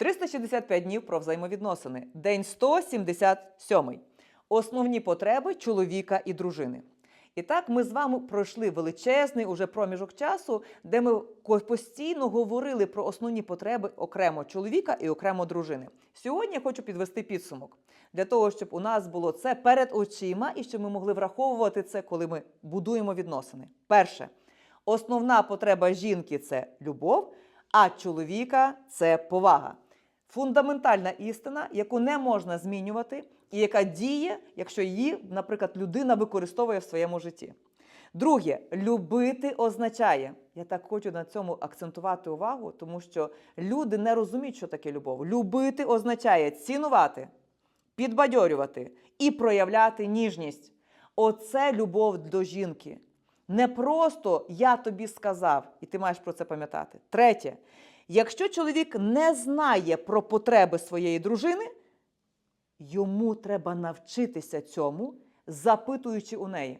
365 днів про взаємовідносини. День 177. Основні потреби чоловіка і дружини. І так ми з вами пройшли величезний уже проміжок часу, де ми постійно говорили про основні потреби окремо чоловіка і окремо дружини. Сьогодні я хочу підвести підсумок для того, щоб у нас було це перед очима і щоб ми могли враховувати це, коли ми будуємо відносини. Перше, основна потреба жінки це любов, а чоловіка це повага. Фундаментальна істина, яку не можна змінювати, і яка діє, якщо її, наприклад, людина використовує в своєму житті. Друге, любити означає. Я так хочу на цьому акцентувати увагу, тому що люди не розуміють, що таке любов. Любити означає цінувати, підбадьорювати і проявляти ніжність. Оце любов до жінки. Не просто я тобі сказав, і ти маєш про це пам'ятати. Третє, якщо чоловік не знає про потреби своєї дружини, йому треба навчитися цьому, запитуючи у неї.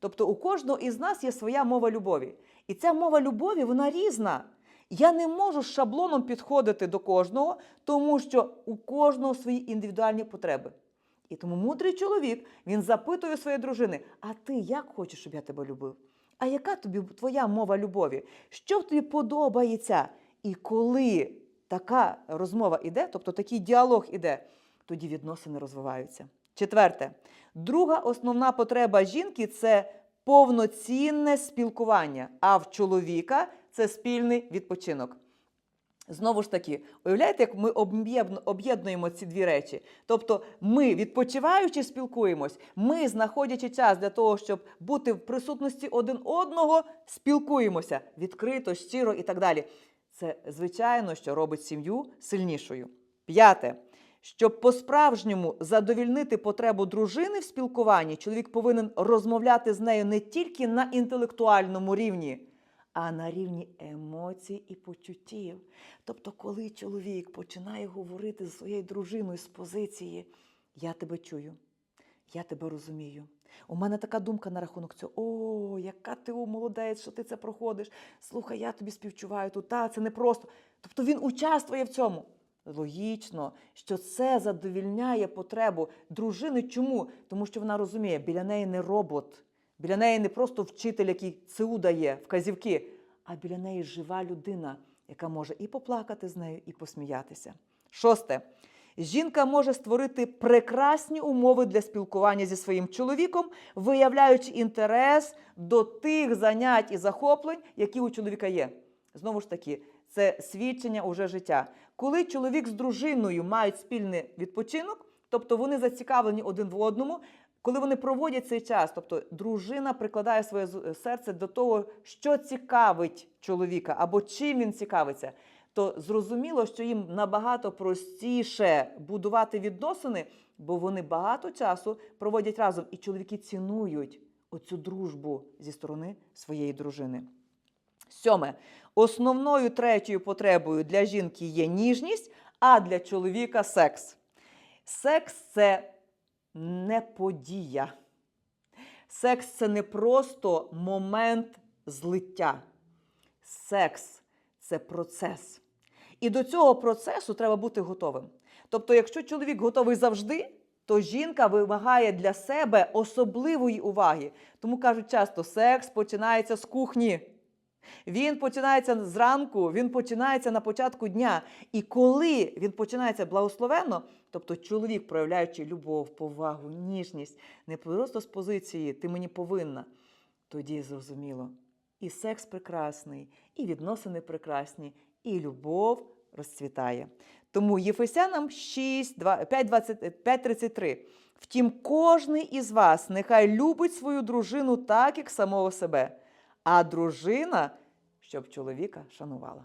Тобто у кожного із нас є своя мова любові. І ця мова любові, вона різна. Я не можу шаблоном підходити до кожного, тому що у кожного свої індивідуальні потреби. І тому мудрий чоловік він запитує своєї дружини: А ти як хочеш, щоб я тебе любив? А яка тобі твоя мова любові? Що тобі подобається? І коли така розмова іде, тобто такий діалог іде, тоді відносини розвиваються. Четверте, друга основна потреба жінки це повноцінне спілкування, а в чоловіка це спільний відпочинок. Знову ж таки, уявляєте, як ми об'єднуємо ці дві речі. Тобто, ми, відпочиваючи, спілкуємось, ми, знаходячи час для того, щоб бути в присутності один одного, спілкуємося відкрито, щиро і так далі. Це, звичайно, що робить сім'ю сильнішою. П'яте. Щоб по-справжньому задовільнити потребу дружини в спілкуванні, чоловік повинен розмовляти з нею не тільки на інтелектуальному рівні, а на рівні емоцій і почуттів. Тобто, коли чоловік починає говорити зі своєю дружиною з позиції Я тебе чую, я тебе розумію. У мене така думка на рахунок цього. О, яка ти о, молодець, що ти це проходиш. Слухай, я тобі співчуваю тут. Та, це не просто. Тобто він участвує в цьому. Логічно, що це задовільняє потребу дружини. Чому? Тому що вона розуміє, біля неї не робот, біля неї не просто вчитель, який ЦУ дає вказівки, а біля неї жива людина, яка може і поплакати з нею, і посміятися. Шосте. Жінка може створити прекрасні умови для спілкування зі своїм чоловіком, виявляючи інтерес до тих занять і захоплень, які у чоловіка є. Знову ж таки, це свідчення уже життя. Коли чоловік з дружиною мають спільний відпочинок, тобто вони зацікавлені один в одному, коли вони проводять цей час, тобто дружина прикладає своє серце до того, що цікавить чоловіка або чим він цікавиться, то зрозуміло, що їм набагато простіше будувати відносини, бо вони багато часу проводять разом, і чоловіки цінують оцю дружбу зі сторони своєї дружини. Сьоме. Основною третьою потребою для жінки є ніжність, а для чоловіка секс. Секс це не подія. Секс це не просто момент злиття. Секс це процес. І до цього процесу треба бути готовим. Тобто, якщо чоловік готовий завжди, то жінка вимагає для себе особливої уваги. Тому кажуть часто, секс починається з кухні. Він починається зранку, він починається на початку дня. І коли він починається благословенно, тобто чоловік, проявляючи любов, повагу, ніжність, не просто з позиції ти мені повинна, тоді зрозуміло. І секс прекрасний, і відносини прекрасні, і любов розцвітає. Тому Єфесянам 6, 5.33. Втім, кожний із вас нехай любить свою дружину так, як самого себе, а дружина, щоб чоловіка шанувала.